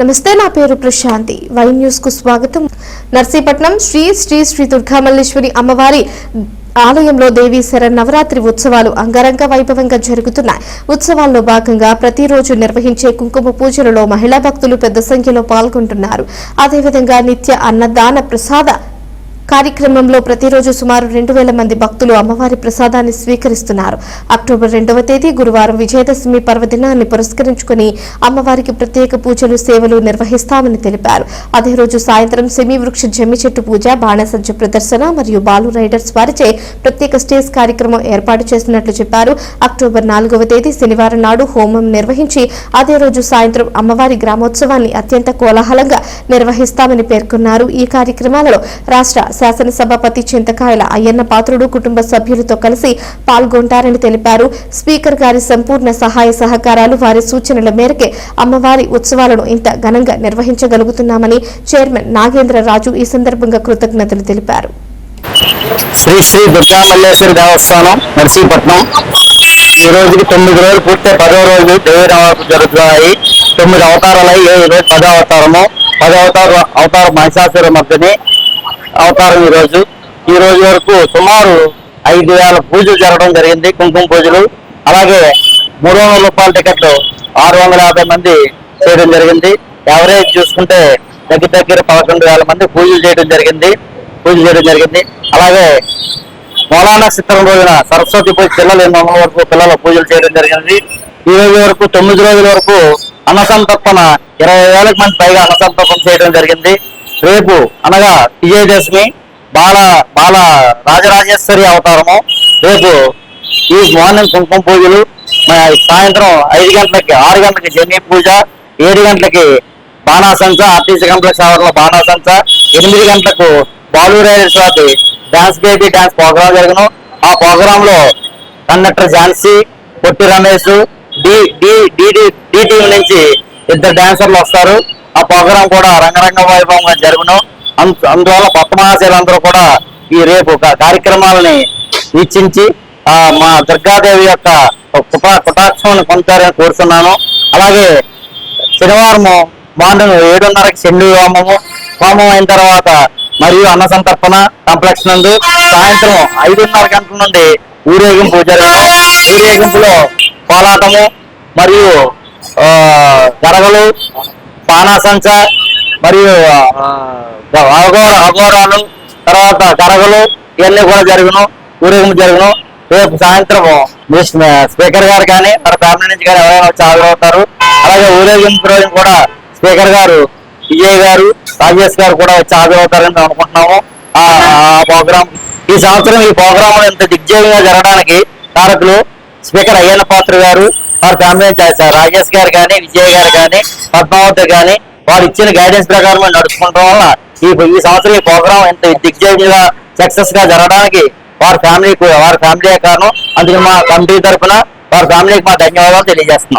నమస్తే నా పేరు ప్రశాంతి. వై న్యూస్కు స్వాగతం. నర్సీపట్నం శ్రీ శ్రీ శ్రీ దుర్గామల్లేశ్వరి అమ్మవారి ఆలయంలో దేవీ నవరాత్రి ఉత్సవాలు అంగరంగ వైభవంగా జరుగుతున్నాయి. ఉత్సవాల్లో భాగంగా ప్రతిరోజు నిర్వహించే కుంకుమ పూజలలో మహిళా భక్తులు పెద్ద సంఖ్యలో పాల్గొంటున్నారు. అదేవిధంగా నిత్య అన్నదాన ప్రసాద కార్యక్రమంలో ప్రతిరోజు సుమారు రెండు వేల మంది భక్తులు అమ్మవారి ప్రసాదాన్ని స్వీకరిస్తున్నారు. అక్టోబర్ రెండవ తేదీ గురువారం విజయదశమి పర్వదినాన్ని పురస్కరించుకుని అమ్మవారికి ప్రత్యేక పూజలు సేవలు నిర్వహిస్తామని తెలిపారు. అదే రోజు సాయంత్రం సెమీ వృక్ష జమ్మి చెట్టు పూజ బాణసజ్జ ప్రదర్శన మరియు బాలు రైడర్స్ వారిచే ప్రత్యేక స్టేజ్ కార్యక్రమం ఏర్పాటు చేసినట్లు చెప్పారు. అక్టోబర్ నాలుగవ తేదీ శనివారం నాడు హోమం నిర్వహించి అదే రోజు సాయంత్రం అమ్మవారి గ్రామోత్సవాన్ని అత్యంత కోలాహలంగా నిర్వహిస్తామని పేర్కొన్నారు. ఈ కార్యక్రమాలలో రాష్ట్ర శాసనసభాపతి చింతకాయల అయ్యన్న పాత్రుడు కుటుంబ సభ్యులతో కలిసి పాల్గొంటారని తెలిపారు. స్పీకర్ గారి సంపూర్ణ సహాయ సహకారాలు వారి సూచనల మేరకే అమ్మవారి ఉత్సవాలను ఇంత ఘనంగా నిర్వహించగలుగుతున్నామని చైర్మన్ నాగేంద్ర రాజు ఈ సందర్భంగా కృతజ్ఞతలు తెలిపారు. శ్రీ శ్రీ దుర్గామల్లేశ్వరి దేవస్థానం నర్సీపట్నం. ఈ రోజుకి తొమ్మిది రోజులు పూర్తి పదో రోజు దేవీరావాలు జరుగుతున్నాయి. తొమ్మిది అవతారాలు అయి రోజు పదో అవతారము. పదో అవతార అవతారం మహిషాసుర మధ్యని అవతారం ఈ రోజు. ఈ రోజు వరకు సుమారు ఐదు వేల పూజలు జరగడం జరిగింది కుంకుమ పూజలు. అలాగే మూడు వందల రూపాయల టికెట్లు ఆరు వందల యాభై మంది చేయడం జరిగింది. ఎవరేజ్ చూసుకుంటే దగ్గర దగ్గర పదకొండు వేల మంది పూజలు చేయడం జరిగింది. పూజలు చేయడం జరిగింది. అలాగే మోలానా చిత్రం రోజున సరస్వతి పూజ పిల్లలు ఎనిమిది వందల వరకు పిల్లలు పూజలు చేయడం జరిగింది. ఈ రోజు వరకు తొమ్మిది రోజుల వరకు అన్నసంతర్పణ ఇరవై వేలకు మంది పైగా అన్నసంతర్పణ చేయడం జరిగింది. రేపు అనగా విజయదశమి బాల బాల రాజరాజేశ్వరి అవతారము. రేపు ఈ మార్నింగ్ కుంకుమ పూజలు సాయంత్రం ఐదు గంటలకి ఆరు గంటలకి జమ్మి పూజ ఏడు గంటలకి బాణాసంచ ఆర్టీసీ కాంప్లెక్స్ ఆవరణలో బాణాసంచ ఎనిమిది గంటలకు బాలు రైడర్స్ వాటి డాన్స్ బేబీ డాన్స్ ప్రోగ్రామ్ జరగను. ఆ ప్రోగ్రామ్లో conductor Jhansi Potti Ramesh D D D D team నుంచి ఇద్దరు డాన్సర్లు వస్తారు. ఆ ప్రోగ్రాం కూడా రంగరంగ వైభవంగా జరుగును. అందు అందువల్ల కొత్త మహాశీలందరూ కూడా ఈ రేపు కార్యక్రమాలని వీక్షించి మా దుర్గాదేవి యొక్క కుటా కుటాక్షం పొందుతారని కోరుతున్నాను. అలాగే శనివారం మార్నింగ్ ఏడున్నరకి శండు హోమము హోమం అయిన తర్వాత మరియు అన్న సంతర్పణ కాంప్లెక్స్ నందు సాయంత్రం ఐదున్నర గంటల నుండి ఊరేగింపు జరగను. ఊరేగింపులో కోలాటము మరియు గరగలు పానాసంచ మరియు అఘోర అఘోరాలు తర్వాత గరగలు ఇవన్నీ కూడా జరుగును ఊరేగింపు జరుగును రేపు సాయంత్రం స్పీకర్ గారు కానీ మన ఫ్యామిలీ నుంచి కానీ ఎవరైనా వచ్చి హాజరవుతారు. అలాగే ఊరేగింపు రోజు కూడా స్పీకర్ గారు విజయ్ గారు రాజేష్ గారు కూడా వచ్చి హాజరవుతారని మేము అనుకుంటున్నాము. ఆ ప్రోగ్రామ్ ఈ సంవత్సరం ఈ ప్రోగ్రామ్ ఇంత దిగ్జయంగా జరగడానికి కారకులు స్పీకర్ అయ్యన్న పాత్ర గారు వారి ఫ్యామిలీ చేస్తారు రాజేష్ గారు కానీ విజయ్ గారు కానీ పద్మావతి కానీ వారు ఇచ్చిన గైడెన్స్ ప్రకారం నడుచుకుంటాం వల్ల ఈ ఈ సంవత్సరం ఈ ప్రోగ్రామ్ ఎంత దిగ్జయంగా సక్సెస్గా జరగడానికి వారి ఫ్యామిలీకి వారి ఫ్యామిలీ కారణం అందుకని మా కమిటీ తరఫున వారి ఫ్యామిలీకి మా ధన్యవాదాలు తెలియజేస్తున్నాం.